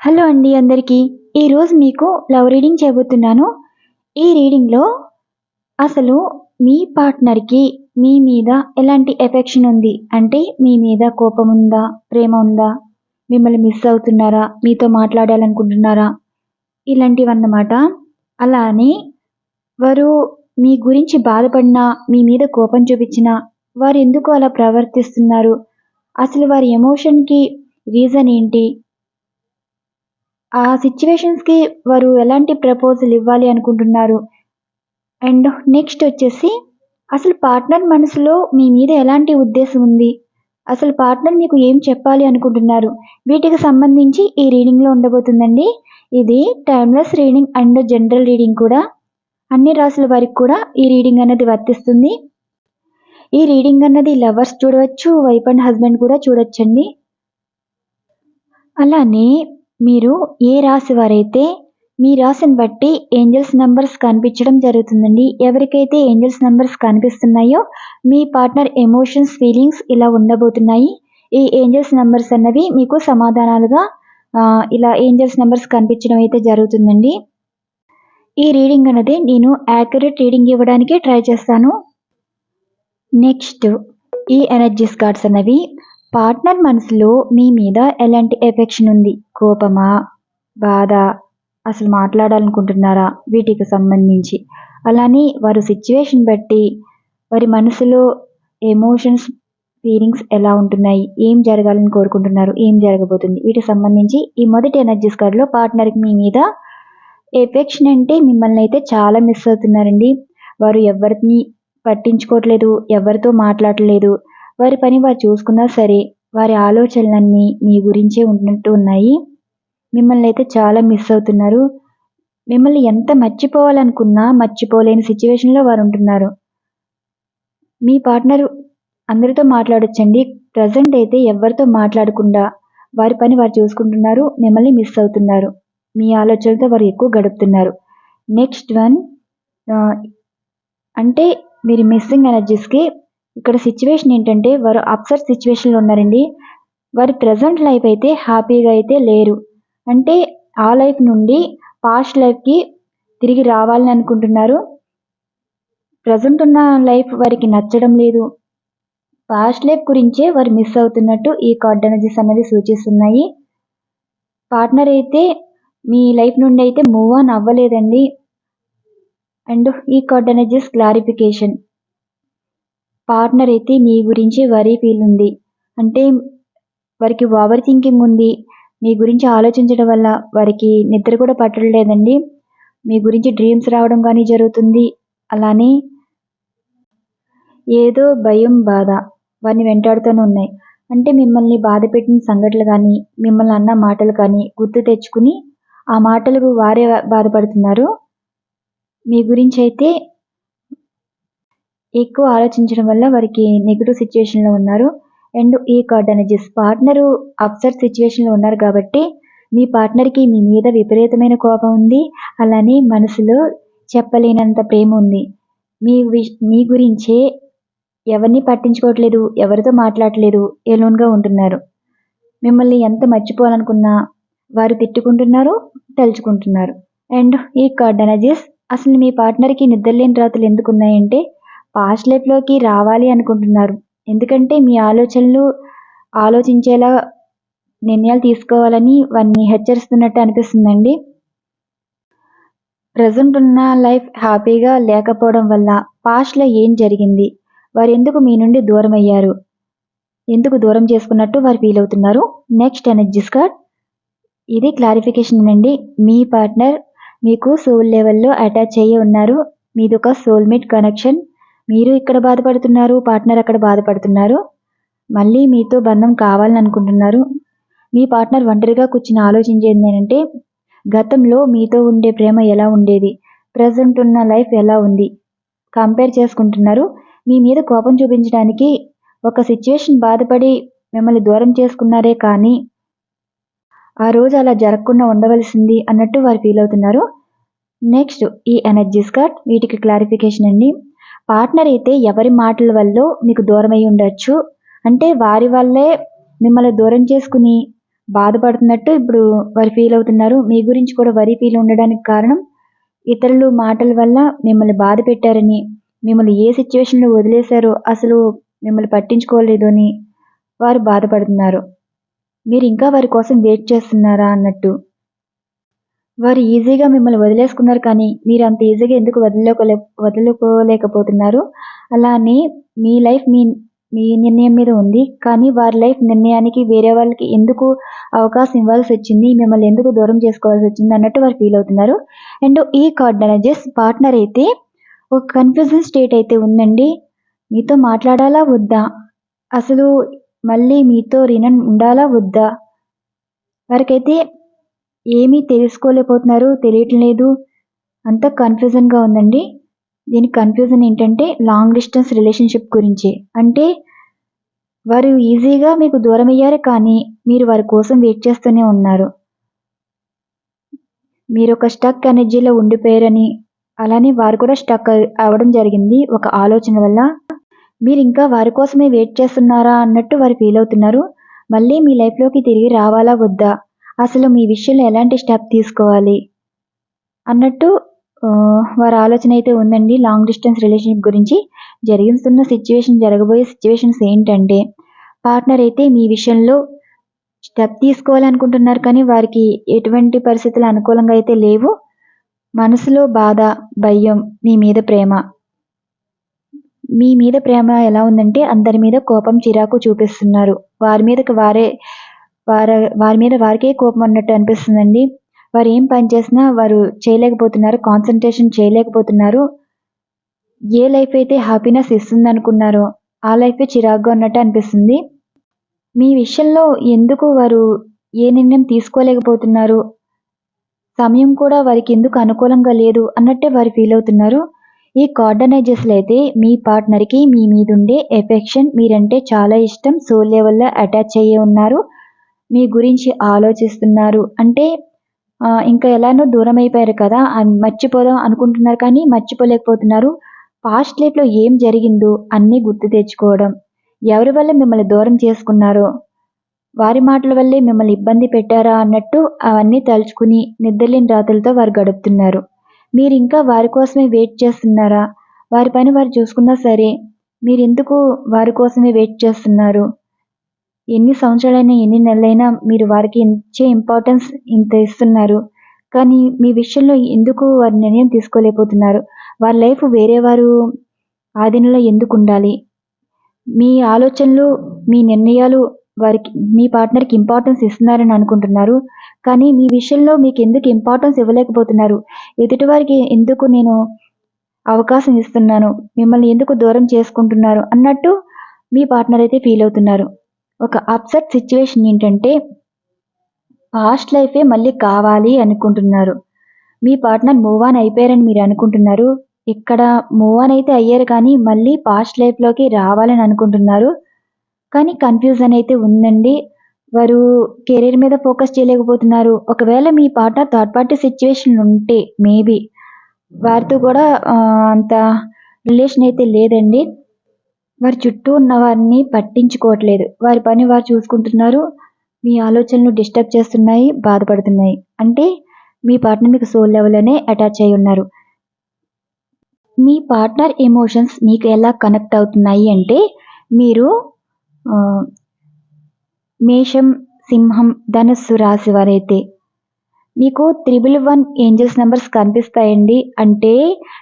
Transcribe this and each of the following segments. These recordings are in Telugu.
హలో అండి అందరికీ. ఈరోజు మీకు లవ్ రీడింగ్ చేయబోతున్నాను ఈ రీడింగ్లో అసలు మీ పార్ట్నర్కి మీ మీద ఎలాంటి ఎఫెక్షన్ ఉంది? అంటే మీ మీద కోపం ఉందా? ప్రేమ ఉందా? మిమ్మల్ని మిస్ అవుతున్నారా? మీతో మాట్లాడాలనుకుంటున్నారా? ఇలాంటివన్నమాట. అలానే వారు మీ గురించి బాధపడినా మీ మీద కోపం చూపించినా వారు ఎందుకు అలా ప్రవర్తిస్తున్నారు? అసలు వారి ఎమోషన్కి రీజన్ ఏంటి? ఆ సిచ్యువేషన్స్కి వారు ఎలాంటి ప్రపోజల్ ఇవ్వాలి అనుకుంటున్నారు? అండ్ నెక్స్ట్ వచ్చేసి అసలు పార్ట్నర్ మనసులో మీ మీద ఎలాంటి ఉద్దేశం ఉంది? అసలు పార్ట్నర్ మీకు ఏం చెప్పాలి అనుకుంటున్నారు? వీటికి సంబంధించి ఈ రీడింగ్లో ఉండబోతుందండి. ఇది timeless reading and general reading కూడా. అన్ని రాసుల వారికి కూడా ఈ రీడింగ్ అనేది వర్తిస్తుంది. ఈ రీడింగ్ అన్నది లవర్స్ చూడవచ్చు వైఫ్ అండ్ హస్బెండ్ కూడా చూడొచ్చండి. అలానే మీరు ఏ రాశి వారైతే మీ రాశిని బట్టి ఏంజల్స్ నెంబర్స్ కనిపించడం జరుగుతుందండి ఎవరికైతే ఏంజల్స్ నెంబర్స్ కనిపిస్తున్నాయో మీ పార్ట్నర్ ఎమోషన్స్ ఫీలింగ్స్ ఇలా ఉండబోతున్నాయి. ఈ ఏంజల్స్ నెంబర్స్ అన్నవి మీకు సమాధానాలుగా ఇలా ఏంజల్స్ నెంబర్స్ కనిపించడం అయితే జరుగుతుందండి. ఈ రీడింగ్ అనేది నేను యాక్యురేట్ రీడింగ్ ఇవ్వడానికి ట్రై చేస్తాను. నెక్స్ట్ ఈ ఎనర్జీస్ కార్డ్స్ అనేవి పార్ట్నర్ మనసులో మీ మీద ఎలాంటి ఎఫెక్షన్ ఉంది? కోపమా? బాధ? అసలు మాట్లాడాలనుకుంటున్నారా? వీటికి సంబంధించి. అలానే వారు సిచ్యువేషన్ బట్టి వారి మనసులో ఎమోషన్స్ ఫీలింగ్స్ ఎలా ఉంటున్నాయి? ఏం జరగాలని కోరుకుంటున్నారు? ఏం జరగబోతుంది? వీటికి సంబంధించి ఈ మొదటి ఎనర్జీస్ కార్డులో పార్ట్నర్కి మీ మీద ఎఫెక్షన్ అంటే మిమ్మల్ని అయితే చాలా మిస్ అవుతున్నారండి. వారు ఎవరిని పట్టించుకోవట్లేదు ఎవరితో మాట్లాడలేదు వారి పని వారు చూసుకున్నా సరే వారి ఆలోచనలన్నీ మీ గురించే ఉన్నట్టు ఉన్నాయి. మిమ్మల్ని అయితే చాలా మిస్ అవుతున్నారు. మిమ్మల్ని ఎంత మర్చిపోవాలనుకున్నా మర్చిపోలేని సిచ్యువేషన్లో వారు ఉంటున్నారు. మీ పార్ట్నర్ అందరితో మాట్లాడొచ్చండి. ప్రజెంట్ అయితే ఎవరితో మాట్లాడకుండా వారి పని వారు చూసుకుంటున్నారు. మిమ్మల్ని మిస్ అవుతున్నారు. మీ ఆలోచనలతో వారు ఎక్కువ గడుపుతున్నారు. నెక్స్ట్ వన్ అంటే మీరు మిస్సింగ్ ఎనర్జీస్కి ఇక్కడ సిచ్యువేషన్ ఏంటంటే వారు అప్సెట్ సిచ్యువేషన్లో ఉన్నారండి. వారి ప్రజెంట్ లైఫ్ అయితే హ్యాపీగా అయితే లేరు. అంటే ఆ లైఫ్ నుండి పాస్ట్ లైఫ్కి తిరిగి రావాలని అనుకుంటున్నారు. ప్రజెంట్ ఉన్న లైఫ్ వారికి నచ్చడం లేదు. పాస్ట్ లైఫ్ గురించే వారు మిస్ అవుతున్నట్టు ఈ కార్డ్ ఎనర్జీస్ అనేది సూచిస్తున్నాయి. పార్ట్నర్ అయితే మీ లైఫ్ నుండి అయితే మూవ్ ఆన్ అవ్వలేదండి. అండ్ ఈ కార్డ్ ఎనర్జీస్ క్లారిఫికేషన్ పార్ట్నర్ అయితే మీ గురించి వరీ ఫీల్ ఉంది. అంటే వారికి ఓవర్ థింకింగ్ ఉంది. మీ గురించి ఆలోచించడం వల్ల వారికి నిద్ర కూడా పట్టడం లేదండి మీ గురించి డ్రీమ్స్ రావడం కానీ జరుగుతుంది. అలానే ఏదో భయం బాధ వారిని వెంటాడుతూనే ఉన్నాయి. అంటే మిమ్మల్ని బాధ పెట్టిన సంఘటనలు కానీ మిమ్మల్ని అన్న మాటలు కానీ గుర్తు తెచ్చుకుని ఆ మాటలకు వారే బాధపడుతున్నారు. మీ గురించి అయితే ఎక్కువ ఆలోచించడం వల్ల వారికి నెగిటివ్ సిచ్యువేషన్లో ఉన్నారు. అండ్ ఈ కార్డ్ ఎనర్జీస్ పార్ట్నరు అప్సెట్ సిచ్యువేషన్లో ఉన్నారు కాబట్టి మీ పార్ట్నర్కి మీ మీద విపరీతమైన కోపం ఉంది. అలానే మనసులో చెప్పలేనంత ప్రేమ ఉంది. మీ మీ గురించే ఎవరిని పట్టించుకోవట్లేదు ఎవరితో మాట్లాడలేదు ఎలోన్గా ఉంటున్నారు. మిమ్మల్ని ఎంత మర్చిపోవాలనుకున్నా వారు తిట్టుకుంటున్నారు తలుచుకుంటున్నారు. అండ్ ఈ కార్డ్ ఎనర్జీస్ అసలు మీ పార్ట్నర్కి నిద్రలేని రాత్రులు ఎందుకు ఉన్నాయంటే పాస్ట్ లైఫ్లోకి రావాలి అనుకుంటున్నారు. ఎందుకంటే మీ ఆలోచనలు ఆలోచించేలా నిర్ణయాలు తీసుకోవాలని వారిని హెచ్చరిస్తున్నట్టు అనిపిస్తుందండి. ప్రజెంట్ ఉన్న లైఫ్ హ్యాపీగా లేకపోవడం వల్ల పాస్ట్లో ఏం జరిగింది? వారు ఎందుకు మీ నుండి దూరం అయ్యారు? ఎందుకు దూరం చేసుకున్నట్టు వారు ఫీల్ అవుతున్నారు? నెక్స్ట్ ఎనర్జీస్ కార్డ్ ఇది క్లారిఫికేషన్ అండి. మీ పార్ట్నర్ మీకు సోల్ లెవెల్లో అటాచ్ అయ్యి ఉన్నారు. మీది ఒక సోల్మేట్ కనెక్షన్. మీరు ఇక్కడ బాధపడుతున్నారు పార్ట్నర్ అక్కడ బాధపడుతున్నారు. మళ్ళీ మీతో బంధం కావాలని అనుకుంటున్నారు. మీ పార్ట్నర్ ఒంటరిగా కూర్చుని ఆలోచించేది ఏంటంటే గతంలో మీతో ఉండే ప్రేమ ఎలా ఉండేది ప్రజెంట్ ఉన్న లైఫ్ ఎలా ఉంది కంపేర్ చేసుకుంటున్నారు. మీ మీద కోపం చూపించడానికి ఒక సిచ్యువేషన్ బాధపడి మిమ్మల్ని దూరం చేసుకున్నారే కానీ ఆ రోజు అలా జరగకుండా ఉండవలసింది అన్నట్టు వారు ఫీల్ అవుతున్నారు. నెక్స్ట్ ఈ ఎనర్జీస్ కార్డ్ వీటికి క్లారిఫికేషన్ అండి. పార్ట్నర్ అయితే ఎవరి మాటల వల్ల మీకు దూరమై ఉండొచ్చు? అంటే వారి వల్లే మిమ్మల్ని దూరం చేసుకుని బాధపడుతున్నట్టు ఇప్పుడు వారు ఫీల్ అవుతున్నారు. మీ గురించి కూడా వరి ఫీల్ ఉండడానికి కారణం ఇతరులు మాటల వల్ల మిమ్మల్ని బాధ పెట్టారని మిమ్మల్ని ఏ సిచ్యువేషన్లో వదిలేశారో అసలు మిమ్మల్ని పట్టించుకోలేదు అని వారు బాధపడుతున్నారు. మీరు ఇంకా వారి కోసం వెయిట్ చేస్తున్నారా అన్నట్టు వారు ఈజీగా మిమ్మల్ని వదిలేసుకున్నారు కానీ మీరు అంత ఈజీగా ఎందుకు వదులుకోలే వదులుకోలేకపోతున్నారు? అలానే మీ లైఫ్ మీ మీ నిర్ణయం మీద ఉంది కానీ వారి లైఫ్ నిర్ణయానికి వేరే వాళ్ళకి ఎందుకు అవకాశం ఇవ్వాల్సి వచ్చింది మిమ్మల్ని ఎందుకు దూరం చేసుకోవాల్సి వచ్చింది అన్నట్టు వారు ఫీల్ అవుతున్నారు. అండ్ ఈ కార్డ్ మేనేజర్స్ పార్ట్నర్ అయితే ఒక కన్ఫ్యూజన్ స్టేట్ అయితే ఉందండి. మీతో మాట్లాడాలా వద్దా? అసలు మళ్ళీ మీతో రినన్ ఉండాలా వద్దా? వారికైతే ఏమీ తెలుసుకోలేకపోతున్నారు తెలియట్లేదు. అంత కన్ఫ్యూజన్గా ఉందండి. దీని కన్ఫ్యూజన్ ఏంటంటే లాంగ్ డిస్టెన్స్ రిలేషన్షిప్ గురించి. అంటే వారు ఈజీగా మీకు దూరం అయ్యారు కానీ మీరు వారి కోసం వెయిట్ చేస్తూనే ఉన్నారు. మీరు ఒక స్టక్ ఎనర్జీలో ఉండిపోయారని అలానే వారు కూడా స్టక్ అవ్వడం జరిగింది ఒక ఆలోచన వల్ల. మీరు ఇంకా వారి కోసమే వెయిట్ చేస్తున్నారా అన్నట్టు వారు ఫీల్ అవుతున్నారు. మళ్ళీ మీ లైఫ్లోకి తిరిగి రావాలా వద్దా? అసలు మీ విషయంలో ఎలాంటి స్టెప్ తీసుకోవాలి? అన్నట్టు వారి ఆలోచన అయితే ఉందండి. లాంగ్ డిస్టెన్స్ రిలేషన్షిప్ గురించి జరుగుతున్న సిచ్యువేషన్ జరగబోయే సిచ్యువేషన్స్ ఏంటంటే పార్ట్నర్ అయితే మీ విషయంలో స్టెప్ తీసుకోవాలనుకుంటున్నారు కానీ వారికి ఎటువంటి పరిస్థితులు అనుకూలంగా అయితే లేవు. మనసులో బాధ భయం మీ మీద ప్రేమ. మీ మీద ప్రేమ ఎలా ఉందంటే అందరి మీద కోపం చిరాకు చూపిస్తున్నారు. వారి మీదకి వారే వారి వారి మీద వారికే కోపం ఉన్నట్టు అనిపిస్తుందండి. వారు ఏం పని చేసినా వారు చేయలేకపోతున్నారు కాన్సన్ట్రేషన్ చేయలేకపోతున్నారు. ఏ లైఫ్ అయితే హ్యాపీనెస్ ఇస్తుంది అనుకున్నారో ఆ లైఫే చిరాగ్గా ఉన్నట్టు అనిపిస్తుంది. మీ విషయంలో ఎందుకు వారు ఏ నిర్ణయం తీసుకోలేకపోతున్నారు? సమయం కూడా వారికి ఎందుకు అనుకూలంగా లేదు అన్నట్టే వారు ఫీల్ అవుతున్నారు. ఈ కార్డనైజర్స్లో అయితే మీ పార్ట్నర్కి మీ మీద ఉండే ఎఫెక్షన్ మీరంటే చాలా ఇష్టం. సోల్ లెవెల్లో అటాచ్ అయ్యే ఉన్నారు. మీ గురించి ఆలోచిస్తున్నారు. అంటే ఇంకా ఎలానో దూరం అయిపోయారు కదా మర్చిపోదాం అనుకుంటున్నారు కానీ మర్చిపోలేకపోతున్నారు. పాస్ట్ లైఫ్లో ఏం జరిగిందో అన్నీ గుర్తు తెచ్చుకోవడం. ఎవరి వల్ల మిమ్మల్ని దూరం చేసుకున్నారో వారి మాటల వల్లే మిమ్మల్ని ఇబ్బంది పెట్టారా అన్నట్టు అవన్నీ తలుచుకుని నిద్రలేని రాత్రులతో వారు గడుపుతున్నారు. మీరు ఇంకా వారి కోసమే వెయిట్ చేస్తున్నారా? వారి పని వారు చూసుకున్నా సరే మీరు ఎందుకు వారి కోసమే వెయిట్ చేస్తున్నారు? ఎన్ని సంవత్సరాలైనా ఎన్ని నెలలైనా మీరు వారికి ఇచ్చే ఇంపార్టెన్స్ ఇంత ఇస్తున్నారు. కానీ మీ విషయంలో ఎందుకు వారి నిర్ణయం తీసుకోలేకపోతున్నారు? వారి లైఫ్ వేరే వారు ఆధీనంలో ఎందుకు ఉండాలి? మీ ఆలోచనలు మీ నిర్ణయాలు వారికి మీ పార్ట్నర్కి ఇంపార్టెన్స్ ఇస్తున్నారని అనుకుంటున్నారు. కానీ మీ విషయంలో మీకు ఎందుకు ఇంపార్టెన్స్ ఇవ్వలేకపోతున్నారు? ఎదుటివారికి ఎందుకు నేను అవకాశం ఇస్తున్నాను? మిమ్మల్ని ఎందుకు దూరం చేసుకుంటున్నారు? అన్నట్టు మీ పార్ట్నర్ అయితే ఫీల్ అవుతున్నారు. ఒక అప్సెట్ సిచ్యువేషన్ ఏంటంటే పాస్ట్ లైఫే మళ్ళీ కావాలి అనుకుంటున్నారు. మీ పార్ట్నర్ మూవ్ ఆన్ అయిపోయారని మీరు అనుకుంటున్నారు. ఇక్కడ మూవ్ ఆన్ అయితే అయ్యారు కానీ మళ్ళీ పాస్ట్ లైఫ్లోకి రావాలని అనుకుంటున్నారు. కానీ కన్ఫ్యూజన్ అయితే ఉందండి. వారు కెరీర్ మీద ఫోకస్ చేయలేకపోతున్నారు. ఒకవేళ మీ పార్ట్నర్ థర్డ్ పార్టీ సిచ్యువేషన్ ఉంటే మేబీ వారితో కూడా అంత రిలేషన్ అయితే లేదండి. వారి చుట్టూ ఉన్న వారిని పట్టించుకోవట్లేదు. వారి పని వారు చూసుకుంటున్నారు. మీ ఆలోచనలు డిస్టర్బ్ చేస్తున్నాయి బాధపడుతున్నాయి. అంటే మీ పార్ట్నర్ మీకు సోల్ లెవెల్లోనే అటాచ్ అయి ఉన్నారు. మీ పార్ట్నర్ ఎమోషన్స్ మీకు ఎలా కనెక్ట్ అవుతున్నాయి అంటే మీరు మేషం సింహం ధనస్సు రాశి వారైతే మీకు త్రిబుల్ వన్ ఏంజల్స్ నెంబర్స్ కనిపిస్తాయండి. అంటే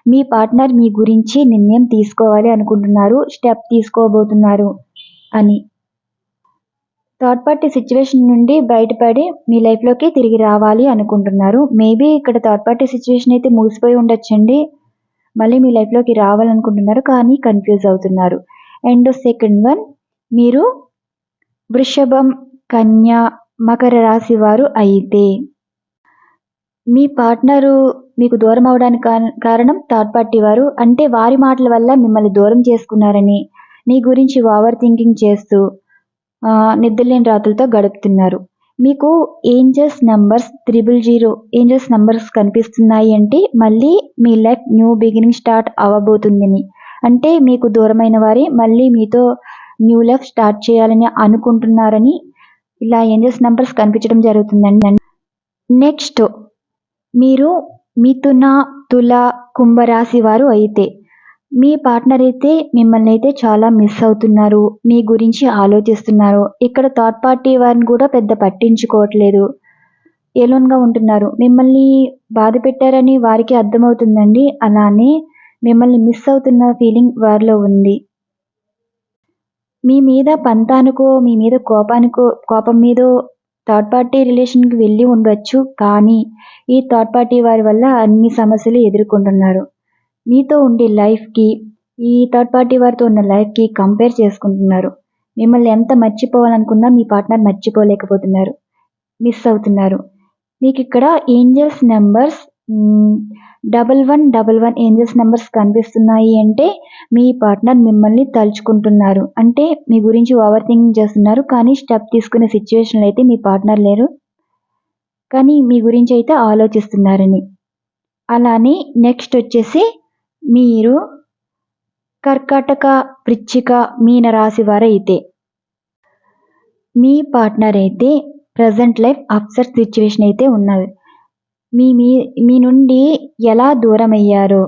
మీ పార్ట్నర్ మీ గురించి నిర్ణయం తీసుకోవాలి అనుకుంటున్నారు. స్టెప్ తీసుకోబోతున్నారు అని. థర్డ్ పార్టీ సిచ్యువేషన్ నుండి బయటపడి మీ లైఫ్లోకి తిరిగి రావాలి అనుకుంటున్నారు. మేబీ ఇక్కడ థర్డ్ పార్టీ సిచ్యువేషన్ అయితే ముగిసిపోయి ఉండొచ్చండి. మళ్ళీ మీ లైఫ్లోకి రావాలనుకుంటున్నారు కానీ కన్ఫ్యూజ్ అవుతున్నారు. అండ్ సెకండ్ వన్ మీరు వృషభం కన్య మకర రాశి వారు అయితే మీ పార్ట్నరు మీకు దూరం అవడానికి కారణం థర్డ్ పార్టీ వారు. అంటే వారి మాటల వల్ల మిమ్మల్ని దూరం చేసుకున్నారని మీ గురించి ఓవర్ థింకింగ్ చేస్తూ నిద్రలేని రాత్రులతో గడుపుతున్నారు. మీకు angels numbers triple zero angels numbers కనిపిస్తున్నాయి అంటే మళ్ళీ మీ లైఫ్ న్యూ బిగినింగ్ స్టార్ట్ అవ్వబోతుందని. అంటే మీకు దూరమైన వారే మళ్ళీ మీతో న్యూ లైఫ్ స్టార్ట్ చేయాలని అనుకుంటున్నారని ఇలా ఏంజల్స్ నంబర్స్ కనిపించడం జరుగుతుందండి. నెక్స్ట్ మీరు మిథున తుల కుంభరాశి వారు అయితే మీ పార్ట్నర్ అయితే మిమ్మల్ని అయితే చాలా మిస్ అవుతున్నారు మీ గురించి ఆలోచిస్తున్నారు. ఇక్కడ థర్డ్ పార్టీ వారిని కూడా పెద్ద పట్టించుకోవట్లేదు. ఏలోన్గా ఉంటున్నారు. మిమ్మల్ని బాధ పెట్టారని వారికి అర్థమవుతుందండి. అలానే మిమ్మల్ని మిస్ అవుతున్న ఫీలింగ్ వారిలో ఉంది. మీ మీద పంతానికో మీ మీద కోపానికో కోపం మీద థర్డ్ పార్టీ రిలేషన్కి వెళ్ళి ఉండొచ్చు కానీ ఈ థర్డ్ పార్టీ వారి వల్ల అన్ని సమస్యలు ఎదుర్కొంటున్నారు. మీతో ఉండే లైఫ్కి ఈ థర్డ్ పార్టీ వారితో ఉన్న లైఫ్కి కంపేర్ చేసుకుంటున్నారు. మిమ్మల్ని ఎంత మర్చిపోవాలనుకున్నా మీ పార్ట్నర్ మర్చిపోలేకపోతున్నారు మిస్ అవుతున్నారు. మీకు ఇక్కడ angels numbers double one double one angels numbers కనిపిస్తున్నాయి అంటే మీ పార్ట్నర్ మిమ్మల్ని తలుచుకుంటున్నారు. అంటే మీ గురించి ఓవర్ థింకింగ్ చేస్తున్నారు. కానీ స్టెప్ తీసుకునే సిచ్యువేషన్లో అయితే మీ పార్ట్నర్ లేరు. కానీ మీ గురించి అయితే ఆలోచిస్తున్నారని. అలానే నెక్స్ట్ వచ్చేసి మీరు కర్కాటక వృచ్చిక మీన రాశి వారైతే మీ పార్ట్నర్ అయితే ప్రజెంట్ లైఫ్ అప్సెట్ సిచ్యువేషన్ అయితే ఉన్నది. మీ మీ మీ నుండి ఎలా దూరం అయ్యారో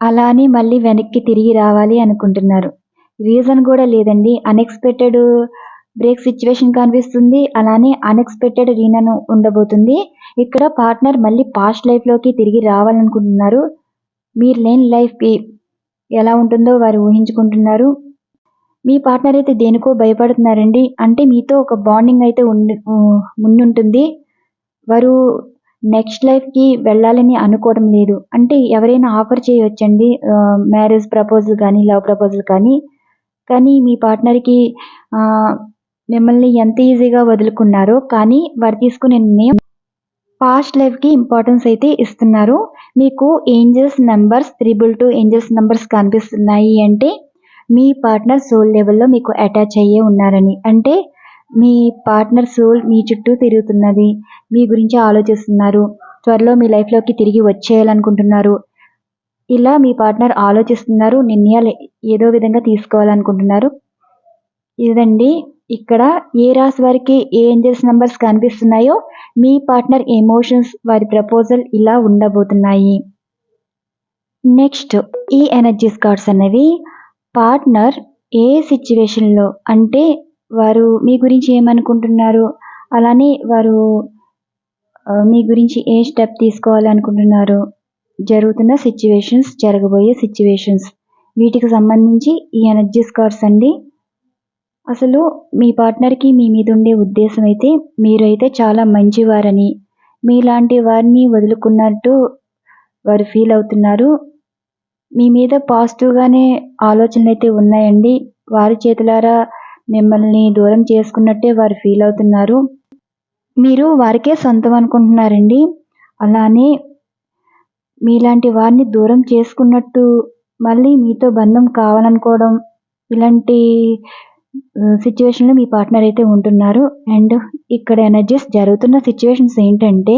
అలానే మళ్ళీ వెనక్కి తిరిగి రావాలి అనుకుంటున్నారు. రీజన్ కూడా లేదండి. అన్ఎక్స్పెక్టెడ్ బ్రేక్ సిచ్యువేషన్ కనిపిస్తుంది. అలానే అన్ఎక్స్పెక్టెడ్ రీనను ఉండబోతుంది. ఇక్కడ పార్ట్నర్ మళ్ళీ పాస్ట్ లైఫ్లోకి తిరిగి రావాలనుకుంటున్నారు. మీరు లేని లైఫ్ ఎలా ఉంటుందో వారు ఊహించుకుంటున్నారు. మీ పార్ట్నర్ అయితే దేనికో భయపడుతున్నారండి. అంటే మీతో ఒక బాండింగ్ అయితే ఉండి ముందుంటుంది. వారు నెక్స్ట్ లైఫ్కి వెళ్ళాలని అనుకోవడం లేదు. అంటే ఎవరైనా ఆఫర్ చేయవచ్చండి మ్యారేజ్ ప్రపోజల్ కానీ లవ్ ప్రపోజల్ కానీ. కానీ మీ పార్ట్నర్కి మిమ్మల్ని ఎంత ఈజీగా వదులుకున్నారో కానీ వారు తీసుకునే నిర్ణయం పాస్ట్ లైఫ్కి ఇంపార్టెన్స్ అయితే ఇస్తున్నారు. మీకు angels numbers triple two angels numbers కనిపిస్తున్నాయి అంటే మీ పార్ట్నర్ సోల్ లెవెల్లో మీకు అటాచ్ అయ్యే ఉన్నారని. అంటే మీ పార్ట్నర్ సోల్ మీ చుట్టూ తిరుగుతున్నది. మీ గురించి ఆలోచిస్తున్నారు. త్వరలో మీ లైఫ్లోకి తిరిగి వచ్చేయాలనుకుంటున్నారు. ఇలా మీ పార్ట్నర్ ఆలోచిస్తున్నారు. నిర్ణయాలు ఏదో విధంగా తీసుకోవాలనుకుంటున్నారు. ఇదండి. ఇక్కడ ఏ రాశి వారికి ఏ ఏంజల్స్ నెంబర్స్ కనిపిస్తున్నాయో మీ పార్ట్నర్ ఎమోషన్స్ వారి ప్రపోజల్ ఇలా ఉండబోతున్నాయి. నెక్స్ట్ ఈ ఎనర్జీస్ కార్డ్స్ అనేవి పార్ట్నర్ ఏ సిచ్యువేషన్లో అంటే వారు మీ గురించి ఏమనుకుంటున్నారు? అలానే వారు మీ గురించి ఏ స్టెప్ తీసుకోవాలనుకుంటున్నారు? జరుగుతున్న సిచ్యువేషన్స్ జరగబోయే సిచ్యువేషన్స్ వీటికి సంబంధించి ఈ ఎనర్జీ స్కార్స్ అండి. అసలు మీ పార్ట్నర్కి మీ మీద ఉండే ఉద్దేశం అయితే మీరైతే చాలా మంచివారని మీలాంటి వారిని వదులుకున్నట్టు వారు ఫీల్ అవుతున్నారు. మీ మీద పాజిటివ్గానే ఆలోచనలు అయితే ఉన్నాయండి. వారి చేతులారా మిమ్మల్ని దూరం చేసుకున్నట్టే వారు ఫీల్ అవుతున్నారు. మీరు వారికే సొంతం అనుకుంటున్నారండి. అలానే మీలాంటి వారిని దూరం చేసుకున్నట్టు మళ్ళీ మీతో బంధం కావాలనుకోవడం ఇలాంటి సిచ్యువేషన్లో మీ పార్ట్నర్ అయితే ఉంటున్నారు. అండ్ ఇక్కడ ఎనర్జీస్ జరుగుతున్న సిచ్యువేషన్స్ ఏంటంటే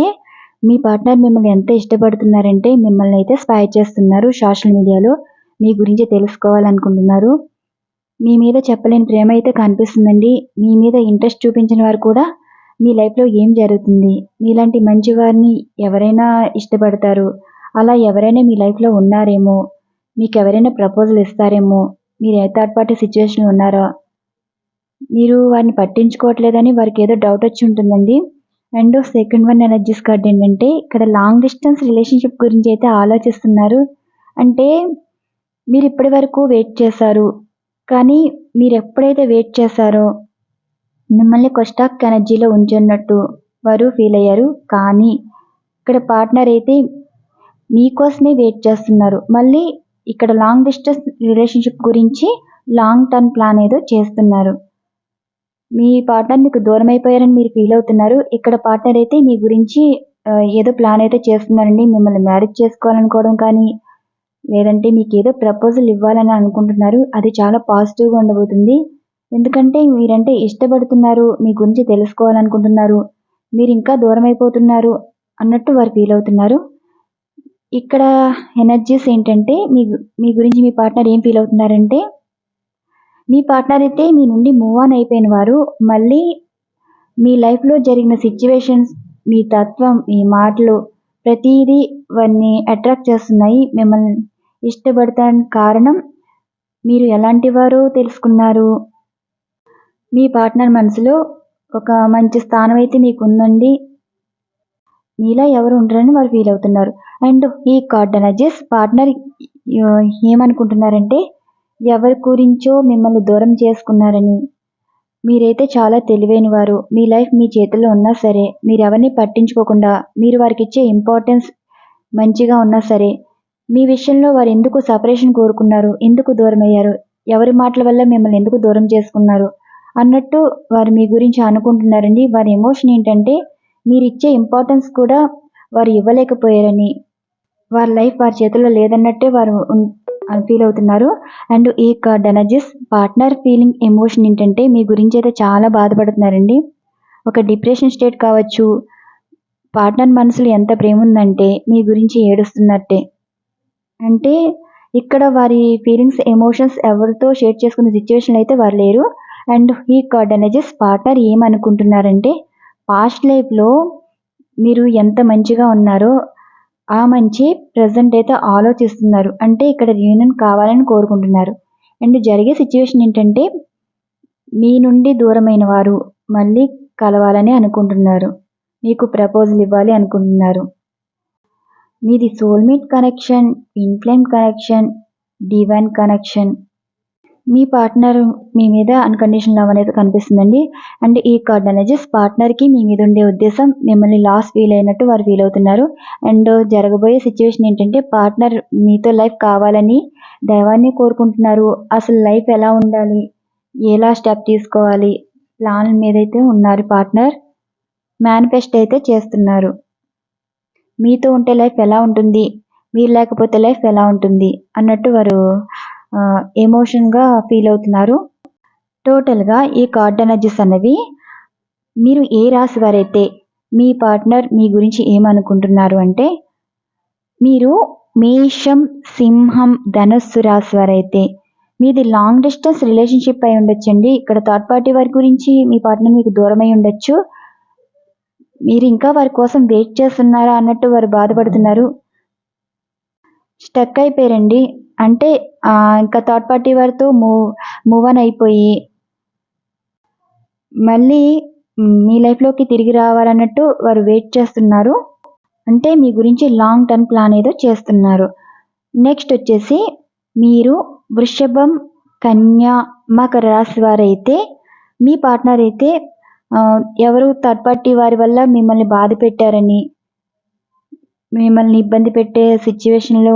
మీ పార్ట్నర్ మిమ్మల్ని ఎంత ఇష్టపడుతున్నారంటే మిమ్మల్ని అయితే స్పై చేస్తున్నారు సోషల్ మీడియాలో మీ గురించి తెలుసుకోవాలనుకుంటున్నారు. మీ మీద చెప్పలేని ప్రేమ అయితే కనిపిస్తుందండి. మీ మీద ఇంట్రెస్ట్ చూపించిన వారు కూడా మీ లైఫ్లో ఏం జరుగుతుంది? మీలాంటి మంచి వారిని ఎవరైనా ఇష్టపడతారు? అలా ఎవరైనా మీ లైఫ్లో ఉన్నారేమో? మీకు ఎవరైనా ప్రపోజల్ ఇస్తారేమో? మీరు ఏ థర్డ్ పార్టీ సిచ్యువేషన్లో ఉన్నారా? మీరు వారిని పట్టించుకోవట్లేదని వారికి ఏదో డౌట్ వచ్చి ఉంటుందండి. And second one energies card ఏంటంటే ఇక్కడ లాంగ్ డిస్టెన్స్ రిలేషన్షిప్ గురించి అయితే ఆలోచిస్తున్నారు. అంటే మీరు ఇప్పటి వరకు వెయిట్ చేశారు. కానీ మీరు ఎప్పుడైతే వెయిట్ చేశారో మిమ్మల్ని కొస్టాక్ ఎనర్జీలో ఉంచున్నట్టు వారు ఫీల్ అయ్యారు. కానీ ఇక్కడ పార్ట్నర్ అయితే మీకోసమే వెయిట్ చేస్తున్నారు. మళ్ళీ ఇక్కడ లాంగ్ డిస్టెన్స్ రిలేషన్షిప్ గురించి లాంగ్ టర్మ్ ప్లాన్ ఏదో చేస్తున్నారు. మీ పార్ట్నర్ మీకు దూరం అయిపోయారని మీరు ఫీల్ అవుతున్నారు. ఇక్కడ పార్ట్నర్ అయితే మీ గురించి ఏదో ప్లాన్ అయితే చేస్తున్నారండి. మిమ్మల్ని మ్యారేజ్ చేసుకోవాలనుకోవడం కానీ లేదంటే మీకు ఏదో ప్రపోజల్ ఇవ్వాలని అనుకుంటున్నారు. అది చాలా పాజిటివ్గా ఉండబోతుంది. ఎందుకంటే మీరంటే ఇష్టపడుతున్నారు మీ గురించి తెలుసుకోవాలనుకుంటున్నారు మీరు ఇంకా దూరం అయిపోతున్నారు అన్నట్టు వారు ఫీల్ అవుతున్నారు. ఇక్కడ ఎనర్జీస్ ఏంటంటే మీ మీ గురించి మీ పార్ట్నర్ ఏం ఫీల్ అవుతున్నారంటే మీ పార్ట్నర్ అయితే మీ నుండి మూవ్ ఆన్ అయిపోయిన వారు మళ్ళీ మీ లైఫ్లో జరిగిన సిచ్యువేషన్స్ మీ తత్వం మీ మాటలు ప్రతిదీ వారిని అట్రాక్ట్ చేస్తున్నాయి. మిమ్మల్ని ఇష్టపడటానికి కారణం మీరు ఎలాంటి వారో తెలుసుకున్నారు. మీ పార్ట్నర్ మనసులో ఒక మంచి స్థానం అయితే మీకు ఉందండి మీలా ఎవరు ఉండరని వారు ఫీల్ అవుతున్నారు. అండ్ ఈ కార్డ్ ఎనర్జీస్ పార్ట్నర్ ఏమనుకుంటున్నారంటే ఎవరి గురించో మిమ్మల్ని దూరం చేసుకున్నారని. మీరైతే చాలా తెలివైన వారు. మీ లైఫ్ మీ చేతిలో ఉన్నా సరే మీరు ఎవరిని పట్టించుకోకుండా మీరు వారికి ఇచ్చే ఇంపార్టెన్స్ మంచిగా ఉన్నా సరే మీ విషయంలో వారు ఎందుకు సపరేషన్ కోరుకున్నారు? ఎందుకు దూరం అయ్యారు ఎవరి మాటల వల్ల మిమ్మల్ని ఎందుకు దూరం చేసుకున్నారు? అన్నట్టు వారు మీ గురించి అనుకుంటున్నారండి. వారి ఎమోషన్ ఏంటంటే మీరు ఇచ్చే ఇంపార్టెన్స్ కూడా వారు ఇవ్వలేకపోయారని వారి లైఫ్ వారి చేతుల్లో లేదన్నట్టే వారు ఫీల్ అవుతున్నారు. అండ్ ఈ card energies partner feeling emotion ఏంటంటే మీ గురించి అయితే చాలా బాధపడుతున్నారండి. ఒక డిప్రెషన్ స్టేట్ కావచ్చు పార్ట్నర్ మనసులో ఎంత ప్రేమ ఉందంటే మీ గురించి ఏడుస్తున్నట్టే. అంటే ఇక్కడ వారి ఫీలింగ్స్ ఎమోషన్స్ ఎవరితో షేర్ చేసుకున్న సిచ్యువేషన్ అయితే వారు లేరు. అండ్ ఈ కార్డ్ పార్ట్నర్ ఏమనుకుంటున్నారంటే పాస్ట్ లైఫ్లో మీరు ఎంత మంచిగా ఉన్నారో ఆ మంచి ప్రజెంట్ అయితే ఆలోచిస్తున్నారు. అంటే ఇక్కడ రీయూనియన్ కావాలని కోరుకుంటున్నారు. అండ్ జరిగే సిచ్యువేషన్ ఏంటంటే మీ నుండి దూరమైన వారు మళ్ళీ కలవాలని అనుకుంటున్నారు. మీకు ప్రపోజల్ ఇవ్వాలి అనుకుంటున్నారు. మీది soulmate connection inflame connection divine connection మీ పార్ట్నర్ మీ మీద అన్కండిషన్ లవ్ అనేది కనిపిస్తుందండి. అండ్ ఈ కార్డ్ ఎనర్జీస్ పార్ట్నర్కి మీ మీద ఉండే ఉద్దేశం మిమ్మల్ని లాస్ ఫీల్ అయినట్టు వారు ఫీల్ అవుతున్నారు అండ్ జరగబోయే సిచ్యువేషన్ ఏంటంటే పార్ట్నర్ మీతో లైఫ్ కావాలని దైవాన్ని కోరుకుంటున్నారు. అసలు లైఫ్ ఎలా ఉండాలి? ఎలా స్టెప్ తీసుకోవాలి? ప్లాన్ మీద అయితే ఉన్నారు పార్ట్నర్ మేనిఫెస్ట్ అయితే చేస్తున్నారు. మీతో ఉంటే లైఫ్ ఎలా ఉంటుంది? మీరు లేకపోతే లైఫ్ ఎలా ఉంటుంది? అన్నట్టు వారు ఎమోషన్గా ఫీల్ అవుతున్నారు. టోటల్గా ఈ కార్డ్ ఎనర్జీస్ అనేవి మీరు ఏ రాశి వారైతే మీ పార్ట్నర్ మీ గురించి ఏమనుకుంటున్నారు అంటే మీరు మేషం సింహం ధనస్సు రాశి వారైతే మీది లాంగ్ డిస్టెన్స్ రిలేషన్షిప్ అయి ఉండొచ్చండి. ఇక్కడ థర్డ్ పార్టీ వారి గురించి మీ పార్ట్నర్ మీకు దూరమై ఉండొచ్చు. మీరు ఇంకా వారి కోసం వెయిట్ చేస్తున్నారా అన్నట్టు వారు బాధపడుతున్నారు. స్టక్ అయిపోయారండి. అంటే ఇంకా థర్డ్ పార్టీ వారితో మూవ్ మూవ్ ఆన్ అయిపోయి మళ్ళీ మీ లైఫ్లోకి తిరిగి రావాలన్నట్టు వారు వెయిట్ చేస్తున్నారు. అంటే మీ గురించి లాంగ్ టర్మ్ ప్లాన్ ఏదో చేస్తున్నారు. నెక్స్ట్ వచ్చేసి మీరు వృషభం కన్యా మకర రాశి వారైతే మీ పార్ట్నర్ అయితే ఎవరు థర్డ్ పార్టీ వారి వల్ల మిమ్మల్ని బాధ పెట్టారని మిమ్మల్ని ఇబ్బంది పెట్టే సిచ్యువేషన్లో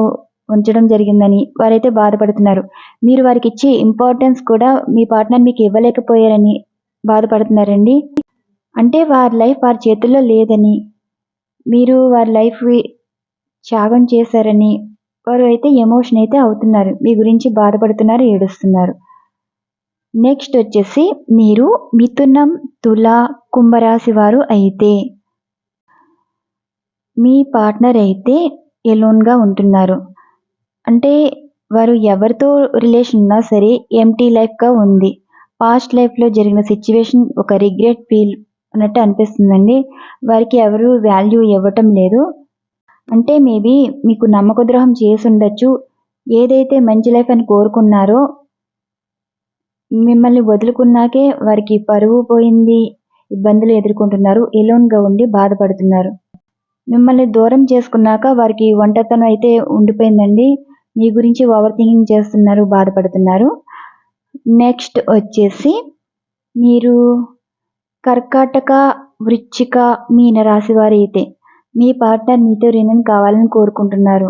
ఉంచడం జరిగిందని వారైతే బాధపడుతున్నారు. మీరు వారికి ఇచ్చే ఇంపార్టెన్స్ కూడా మీ పార్ట్నర్ మీకు ఇవ్వలేకపోయారని బాధపడుతున్నారండి. అంటే వారి లైఫ్ వారి చేతుల్లో లేదని మీరు వారి లైఫ్ త్యాగం చేశారని వారు అయితే ఎమోషన్ అయితే అవుతున్నారు. మీ గురించి బాధపడుతున్నారు ఏడుస్తున్నారు. నెక్స్ట్ వచ్చేసి మీరు మిథునం తుల కుంభరాశి వారు అయితే మీ పార్ట్నర్ అయితే ఎలోన్గా ఉంటున్నారు. అంటే వారు ఎవరితో రిలేషన్ ఉన్నా సరే ఎంటీ లైఫ్గా ఉంది. పాస్ట్ లైఫ్లో జరిగిన సిచ్యువేషన్ ఒక రిగ్రెట్ ఫీల్ అన్నట్టు అనిపిస్తుందండి. వారికి ఎవరు వాల్యూ ఇవ్వటం లేదు. అంటే మేబీ మీకు నమ్మకద్రోహం చేసి ఉండొచ్చు. ఏదైతే మంచి లైఫ్ అని కోరుకున్నారో మిమ్మల్ని వదులుకున్నాకే వారికి పరువు పోయింది. ఇబ్బందులు ఎదుర్కొంటున్నారు. ఎలోన్గా ఉండి బాధపడుతున్నారు. మిమ్మల్ని దూరం చేసుకున్నాక వారికి ఒంటరితనం అయితే ఉండిపోయిందండి. మీ గురించి ఓవర్ థింకింగ్ చేస్తున్నారు బాధపడుతున్నారు. నెక్స్ట్ వచ్చేసి మీరు కర్కాటక వృచ్చిక మీన రాశి వారు అయితే మీ పార్ట్నర్ మీతో రినన్ కావాలని కోరుకుంటున్నారు.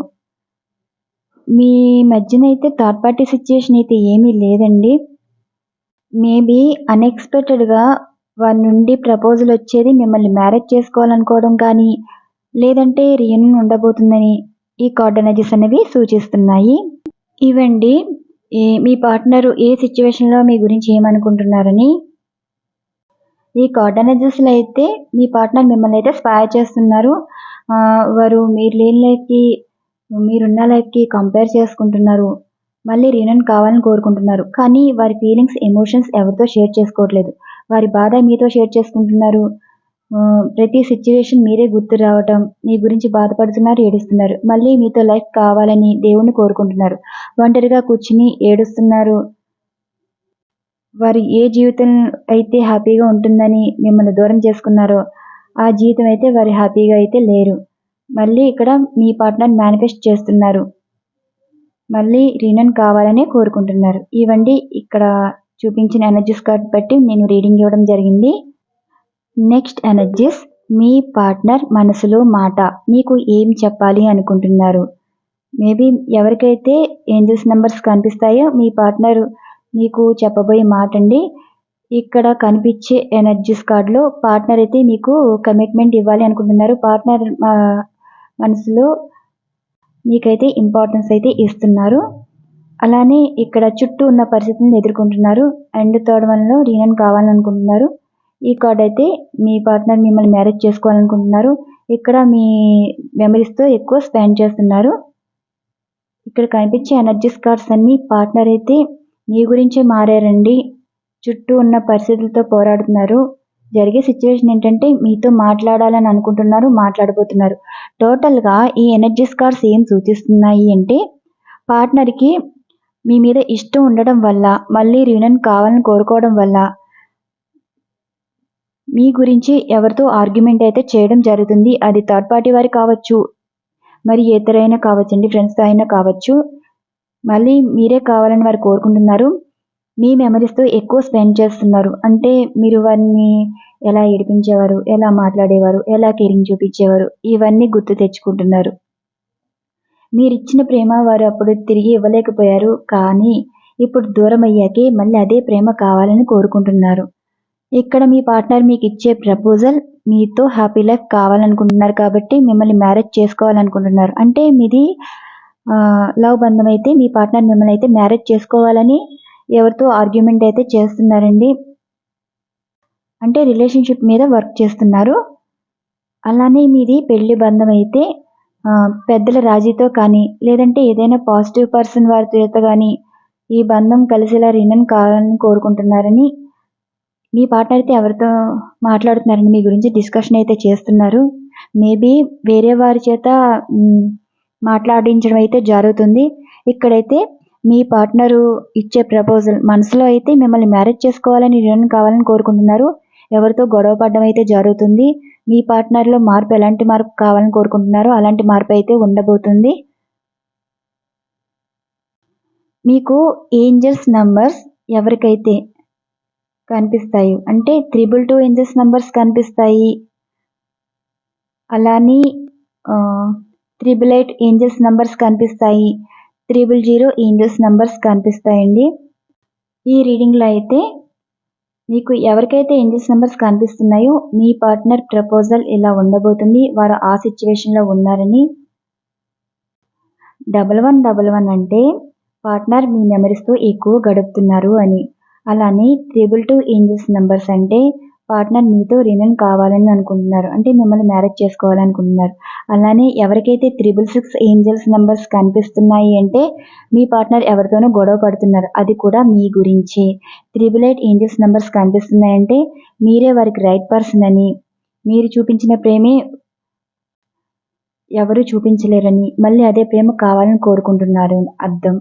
మీ మధ్యన అయితే థర్డ్ పార్టీ సిచ్యుయేషన్ అయితే ఏమీ లేదండి. మేబీ అన్ఎక్స్పెక్టెడ్గా వారి నుండి ప్రపోజల్ వచ్చేది మిమ్మల్ని మ్యారేజ్ చేసుకోవాలనుకోవడం కానీ లేదంటే రీయూనియన్ ఉండబోతుందని ఈ కార్డ్ ఎనర్జీస్ అనేవి సూచిస్తున్నాయి. ఇవండి మీ పార్ట్నరు ఏ సిచ్యువేషన్లో మీ గురించి ఏమనుకుంటున్నారని. ఈ కార్డ్ ఎనర్జీస్లో అయితే మీ పార్ట్నర్ మిమ్మల్ని అయితే స్పాయ్ చేస్తున్నారు. వారు మీరు లేని లైఫ్కి మీరున్న లైఫ్కి కంపేర్ చేసుకుంటున్నారు. మళ్ళీ రీనన్ కావాలని కోరుకుంటున్నారు. కానీ వారి ఫీలింగ్స్ ఎమోషన్స్ ఎవరితో షేర్ చేసుకోవట్లేదు. వారి బాధ మీతో షేర్ చేసుకుంటున్నారు. ప్రతి సిచ్యువేషన్ మీరే గుర్తు రావటం మీ గురించి బాధపడుతున్నారు ఏడుస్తున్నారు. మళ్ళీ మీతో లైఫ్ కావాలని దేవుణ్ణి కోరుకుంటున్నారు. ఒంటరిగా కూర్చుని ఏడుస్తున్నారు. వారు ఏ జీవితం అయితే హ్యాపీగా ఉంటుందని మిమ్మల్ని దూరం చేసుకున్నారో ఆ జీవితం అయితే వారు హ్యాపీగా అయితే లేరు. మళ్ళీ ఇక్కడ మీ పార్ట్నర్ మేనిఫెస్ట్ చేస్తున్నారు. మళ్ళీ రీనన్ కావాలనే కోరుకుంటున్నారు. ఇవండి ఇక్కడ చూపించిన ఎనర్జీస్ కార్డ్ బట్టి నేను రీడింగ్ ఇవ్వడం జరిగింది. నెక్స్ట్ ఎనర్జీస్ మీ పార్ట్నర్ మనసులో మాట మీకు ఏం చెప్పాలి అనుకుంటున్నారు? మేబీ ఎవరికైతే ఏంజల్స్ నెంబర్స్ కనిపిస్తాయో మీ పార్ట్నర్ మీకు చెప్పబోయే మాట అండి. ఇక్కడ కనిపించే ఎనర్జీస్ కార్డులో పార్ట్నర్ అయితే మీకు కమిట్మెంట్ ఇవ్వాలి అనుకుంటున్నారు. పార్ట్నర్ మనసులో మీకైతే ఇంపార్టెన్స్ అయితే ఇస్తున్నారు. అలానే ఇక్కడ చుట్టూ ఉన్న పరిస్థితులను ఎదుర్కొంటున్నారు. అండ్ థర్డ్ వన్లో రీనన్ కావాలనుకుంటున్నారు. ఈ కార్డ్ అయితే మీ పార్ట్నర్ మిమ్మల్ని మ్యారేజ్ చేసుకోవాలనుకుంటున్నారు. ఇక్కడ మీ మెమరీస్తో ఎక్కువ స్పెండ్ చేస్తున్నారు. ఇక్కడ కనిపించే ఎనర్జీస్ కార్డ్స్ అన్ని పార్ట్నర్ అయితే మీ గురించే మారారండి. చుట్టూ ఉన్న పరిస్థితులతో పోరాడుతున్నారు. జరిగే సిచ్యువేషన్ ఏంటంటే మీతో మాట్లాడాలని అనుకుంటున్నారు మాట్లాడబోతున్నారు. టోటల్గా ఈ ఎనర్జీస్ కార్డ్స్ ఏం సూచిస్తున్నాయి అంటే పార్ట్నర్కి మీ మీద ఇష్టం ఉండడం వల్ల మళ్ళీ రీయూనియన్ కావాలని కోరుకోవడం వల్ల మీ గురించి ఎవరితో ఆర్గ్యుమెంట్ అయితే చేయడం జరుగుతుంది అది థర్డ్ పార్టీ వారి కావచ్చు మరి ఇతరైనా కావచ్చండి ఫ్రెండ్స్తో అయినా కావచ్చు మళ్ళీ మీరే కావాలని వారు కోరుకుంటున్నారు. మీ మెమరీస్తో ఎక్కువ స్పెండ్ చేస్తున్నారు. అంటే మీరు వారిని ఎలా ఏడిపించేవారు ఎలా మాట్లాడేవారు ఎలా కేరింగ్ చూపించేవారు ఇవన్నీ గుర్తు తెచ్చుకుంటున్నారు. మీరు ఇచ్చిన ప్రేమ వారు అప్పుడు తిరిగి ఇవ్వలేకపోయారు కానీ ఇప్పుడు దూరం అయ్యాకే మళ్ళీ అదే ప్రేమ కావాలని కోరుకుంటున్నారు. ఇక్కడ మీ పార్ట్నర్ మీకు ఇచ్చే ప్రపోజల్ మీతో హ్యాపీ లైఫ్ కావాలనుకుంటున్నారు కాబట్టి మిమ్మల్ని మ్యారేజ్ చేసుకోవాలనుకుంటున్నారు. అంటే మీది లవ్ బంధం అయితే మీ పార్ట్నర్ మిమ్మల్ని అయితే మ్యారేజ్ చేసుకోవాలని ఎవరితో ఆర్గ్యుమెంట్ అయితే చేస్తున్నారండి? అంటే రిలేషన్షిప్ మీద వర్క్ చేస్తున్నారు. అలానే మీది పెళ్ళి బంధం అయితే పెద్దల రాజీతో కానీ లేదంటే ఏదైనా పాజిటివ్ పర్సన్ వారితో కానీ ఈ బంధం కలిసేలా రినన్ కావాలని కోరుకుంటున్నారని మీ పార్ట్నర్ అయితే ఎవరితో మాట్లాడుతున్నారని మీ గురించి డిస్కషన్ అయితే చేస్తున్నారు. మేబీ వేరే వారి చేత మాట్లాడించడం అయితే జరుగుతుంది. ఇక్కడైతే మీ పార్ట్నరు ఇచ్చే ప్రపోజల్ మనసులో అయితే మిమ్మల్ని మ్యారేజ్ చేసుకోవాలని నిర్ణయం కావాలని కోరుకుంటున్నారు. ఎవరితో గొడవ పడడం అయితే జరుగుతుంది. మీ పార్ట్నర్లో మార్పు ఎలాంటి మార్పు కావాలని కోరుకుంటున్నారో అలాంటి మార్పు అయితే ఉండబోతుంది. మీకు ఏంజల్స్ నంబర్స్ ఎవరికైతే కనిపిస్తాయి అంటే త్రిబుల్ టూ ఏంజల్స్ నంబర్స్ కనిపిస్తాయి. అలానే త్రిబుల్ ఎయిట్ ఏంజల్స్ నంబర్స్ కనిపిస్తాయి. త్రిబుల్ జీరో ఏంజల్స్ నంబర్స్ కనిపిస్తాయండి. ఈ రీడింగ్లో అయితే మీకు ఎవరికైతే ఏంజల్స్ నెంబర్స్ కనిపిస్తున్నాయో మీ పార్ట్నర్ ప్రపోజల్ ఇలా ఉండబోతుంది. వారు ఆ సిచ్యువేషన్లో ఉన్నారని. డబల్ వన్ డబల్ వన్ అంటే పార్ట్నర్ మీ మెమరీస్తో ఎక్కువ గడుపుతున్నారు అని. అలానే త్రిబుల్ టూ ఏంజల్స్ నెంబర్స్ అంటే పార్ట్నర్ మీతో రినన్ కావాలని అనుకుంటున్నారు. అంటే మిమ్మల్ని మ్యారేజ్ చేసుకోవాలనుకుంటున్నారు. అలానే ఎవరికైతే త్రిబుల్ సిక్స్ ఏంజల్స్ నెంబర్స్ కనిపిస్తున్నాయి అంటే మీ పార్ట్నర్ ఎవరితోనో గొడవ పడుతున్నారు. అది కూడా మీ గురించి. త్రిబుల్ ఎయిట్ ఏంజల్స్ నెంబర్స్ కనిపిస్తున్నాయంటే మీరే వారికి రైట్ పర్సన్ అని మీరు చూపించిన ప్రేమే ఎవరు చూపించలేరని మళ్ళీ అదే ప్రేమ కావాలని కోరుకుంటున్నారు. అర్థం.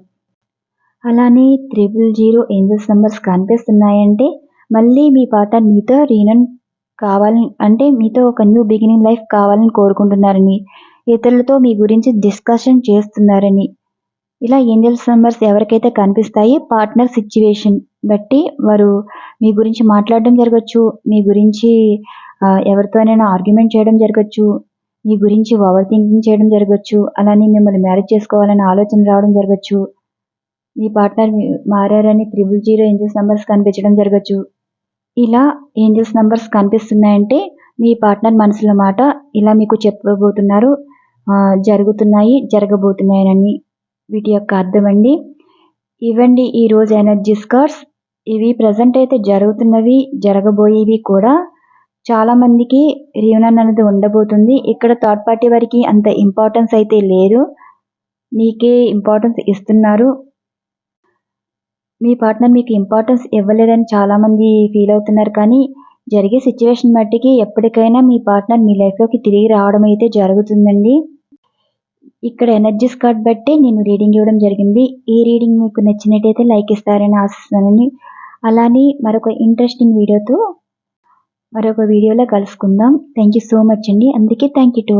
అలానే త్రిబుల్ జీరో ఏంజల్స్ నెంబర్స్ కనిపిస్తున్నాయంటే మళ్ళీ మీ పార్ట్నర్ మీతో రీనన్ కావాలని అంటే మీతో ఒక న్యూ బిగినింగ్ లైఫ్ కావాలని కోరుకుంటున్నారని ఇతరులతో మీ గురించి డిస్కషన్ చేస్తున్నారని. ఇలా ఏంజల్స్ నెంబర్స్ ఎవరికైతే కనిపిస్తాయి పార్ట్నర్ సిచ్యువేషన్ బట్టి వారు మీ గురించి మాట్లాడడం జరగచ్చు మీ గురించి ఎవరితోనైనా ఆర్గ్యుమెంట్ చేయడం జరగచ్చు మీ గురించి ఓవర్ థింకింగ్ చేయడం జరగచ్చు అలానే మిమ్మల్ని మ్యారేజ్ చేసుకోవాలని ఆలోచన రావడం జరగచ్చు మీ పార్ట్నర్ మారారని త్రిబుల్ జీరో ఏంజల్స్ నెంబర్స్ కనిపించడం జరగచ్చు. ఇలా ఏంజల్స్ నెంబర్స్ కనిపిస్తున్నాయంటే మీ పార్ట్నర్ మనసులో మాట ఇలా మీకు చెప్పబోతున్నారు జరుగుతున్నాయి జరగబోతున్నాయని వీటి యొక్క అర్థం అండి. ఇవండి ఈరోజు ఎనర్జీ స్కార్స్ ఇవి ప్రజెంట్ అయితే జరుగుతున్నవి జరగబోయేవి కూడా. చాలా మందికి రీయూనియన్ అనేది ఉండబోతుంది. ఇక్కడ థర్డ్ పార్టీ వారికి అంత ఇంపార్టెన్స్ అయితే లేరు నీకే ఇంపార్టెన్స్ ఇస్తున్నారు. మీ పార్ట్నర్ మీకు ఇంపార్టెన్స్ ఇవ్వలేదని చాలామంది ఫీల్ అవుతున్నారు. కానీ జరిగే సిచ్యువేషన్ మట్టికి ఎప్పటికైనా మీ పార్ట్నర్ మీ లైఫ్లోకి తిరిగి రావడం అయితే జరుగుతుందండి. ఇక్కడ ఎనర్జీస్ కార్డ్ బట్టి నేను రీడింగ్ ఇవ్వడం జరిగింది. ఈ రీడింగ్ మీకు నచ్చినట్టయితే లైక్ ఇస్తారని ఆశిస్తున్నానండి. అలానే మరొక ఇంట్రెస్టింగ్ వీడియోతో మరొక వీడియోలో కలుసుకుందాం. థ్యాంక్ యూ సో మచ్ అండి. అందుకే థ్యాంక్ యూ టు